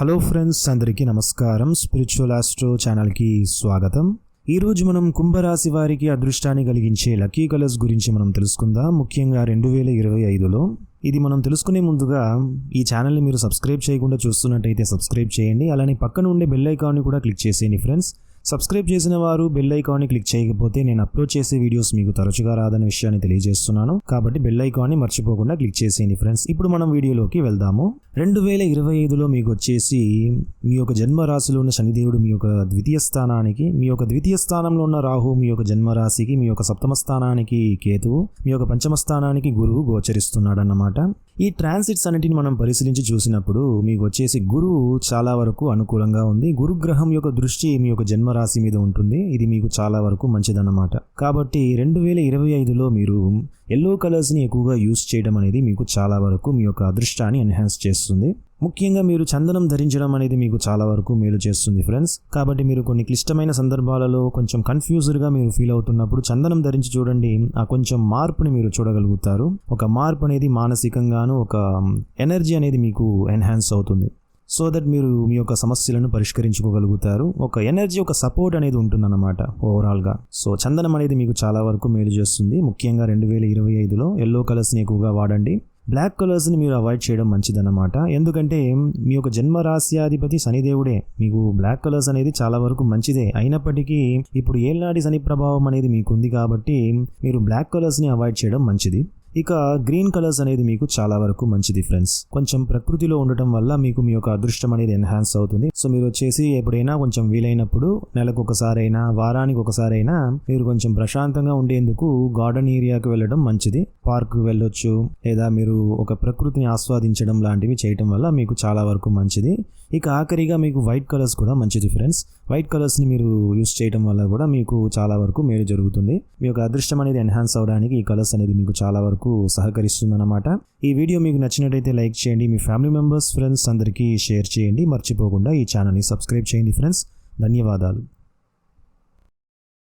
Hello friends అందరికీ నమస్కారం. Spiritual astro ఛానల్కి స్వాగతం. ఈరోజు మనం కుంభరాశి వారికి అదృష్టాన్ని కలిగించే లక్కీ కలర్స్ గురించి మనం తెలుసుకుందాం. ముఖ్యంగా రెండు వేల ఇరవై ఐదులో. ఇది మనం తెలుసుకునే ముందుగా ఈ ఛానల్ని మీరు సబ్స్క్రైబ్ చేయకుండా చూస్తున్నట్టయితే సబ్స్క్రైబ్ చేయండి. అలానే పక్కన ఉండే బెల్ ఐకాన్ని కూడా క్లిక్ చేసేయండి ఫ్రెండ్స్. సబ్స్క్రైబ్ చేసిన వారు బెల్ ఐకాన్ని క్లిక్ చేయకపోతే నేను అప్లోడ్ చేసే వీడియోస్ మీకు తరచుగా రాదనే విషయాన్ని తెలియజేస్తున్నాను. కాబట్టి బెల్ ఐకాన్ని మర్చిపోకుండా క్లిక్ చేసేయండి ఫ్రెండ్స్ ఇప్పుడు మనం వీడియోలోకి వెళ్దాము. రెండు వేల ఇరవై ఐదులో మీకు వచ్చేసి మీ యొక్క జన్మ రాశిలో ఉన్న శనిదేవుడు మీ యొక్క ద్వితీయ స్థానానికి మీ యొక్క ద్వితీయ స్థానంలో ఉన్న రాహు మీ యొక్క జన్మరాశికి మీ యొక్క సప్తమ స్థానానికి కేతువు మీ యొక్క పంచమ స్థానానికి గురువు గోచరిస్తున్నాడు అన్నమాట ఈ ట్రాన్సిట్స్ అన్నిటిని మనం పరిశీలించి చూసినప్పుడు మీకు వచ్చేసి గురువు చాలా వరకు అనుకూలంగా ఉంది. గురుగ్రహం యొక్క దృష్టి మీ యొక్క జన్మరాశి రాశి మీద ఉంటుంది. ఇది మీకు చాలా వరకు మంచిదన్నమాట. కాబట్టి రెండు వేల ఇరవై ఐదులో మీరు ఎల్లో కలర్స్ని ఎక్కువగా యూస్ చేయడం అనేది మీకు చాలా వరకు మీ యొక్క అదృష్టాన్ని ఎన్హాన్స్ చేస్తుంది. ముఖ్యంగా మీరు చందనం ధరించడం అనేది మీకు చాలా వరకు మేలు చేస్తుంది ఫ్రెండ్స్. కాబట్టి మీరు కొన్ని క్లిష్టమైన సందర్భాలలో కొంచెం కన్ఫ్యూజ్డ్గా మీరు ఫీల్ అవుతున్నప్పుడు చందనం ధరించి చూడండి. ఆ కొంచెం మార్పుని మీరు చూడగలుగుతారు. ఒక మార్పు అనేది మానసికంగాను ఒక ఎనర్జీ అనేది మీకు ఎన్హాన్స్ అవుతుంది. సో దట్ మీరు మీ యొక్క సమస్యలను పరిష్కరించుకోగలుగుతారు. ఒక ఎనర్జీ ఒక సపోర్ట్ అనేది ఉంటుందన్నమాట ఓవరాల్గా. సో చందనం అనేది మీకు చాలా వరకు మేలు చేస్తుంది. ముఖ్యంగా రెండు వేల ఇరవై ఐదులో ఎల్లో కలర్స్ని ఎక్కువగా వాడండి. బ్లాక్ కలర్స్ని మీరు అవాయిడ్ చేయడం మంచిదన్నమాట. ఎందుకంటే మీ యొక్క జన్మ రాశ్యాధిపతి శనిదేవుడే. మీకు బ్లాక్ కలర్స్ అనేది చాలా వరకు మంచిదే. అయినప్పటికీ ఇప్పుడు ఏళ్ళనాటి శని ప్రభావం అనేది మీకు ఉంది కాబట్టి మీరు బ్లాక్ కలర్స్ని అవాయిడ్ చేయడం మంచిది. ఇక గ్రీన్ కలర్స్ అనేది మీకు చాలా వరకు మంచిది ఫ్రెండ్స్. కొంచెం ప్రకృతిలో ఉండటం వల్ల మీకు మీ యొక్క అదృష్టం అనేది ఎన్హాన్స్ అవుతుంది. సో మీరు వచ్చేసి ఎప్పుడైనా కొంచెం వీలైనప్పుడు నెలకు ఒకసారైనా వారానికి ఒకసారైనా మీరు కొంచెం ప్రశాంతంగా ఉండేందుకు గార్డెన్ ఏరియాకి వెళ్ళడం మంచిది. పార్క్ వెళ్ళొచ్చు లేదా మీరు ఒక ప్రకృతిని ఆస్వాదించడం లాంటివి చేయటం వల్ల మీకు చాలా వరకు మంచిది. ఇక ఆఖరిగా మీకు వైట్ కలర్స్ కూడా మంచిది ఫ్రెండ్స్ వైట్ కలర్స్ని మీరు యూస్ చేయడం వల్ల కూడా మీకు చాలా వరకు మేలు జరుగుతుంది. మీ యొక్క అదృష్టం అనేది ఎన్హాన్స్ అవడానికి ఈ కలర్స్ అనేది మీకు చాలా వరకు సహకరిస్తుందన్నమాట. ఈ వీడియో మీకు నచ్చినట్టయితే లైక్ చేయండి మీ ఫ్యామిలీ మెంబర్స్ ఫ్రెండ్స్ అందరికీ షేర్ చేయండి. మర్చిపోకుండా ఈ ఛానల్ని సబ్స్క్రైబ్ చేయండి ఫ్రెండ్స్ ధన్యవాదాలు.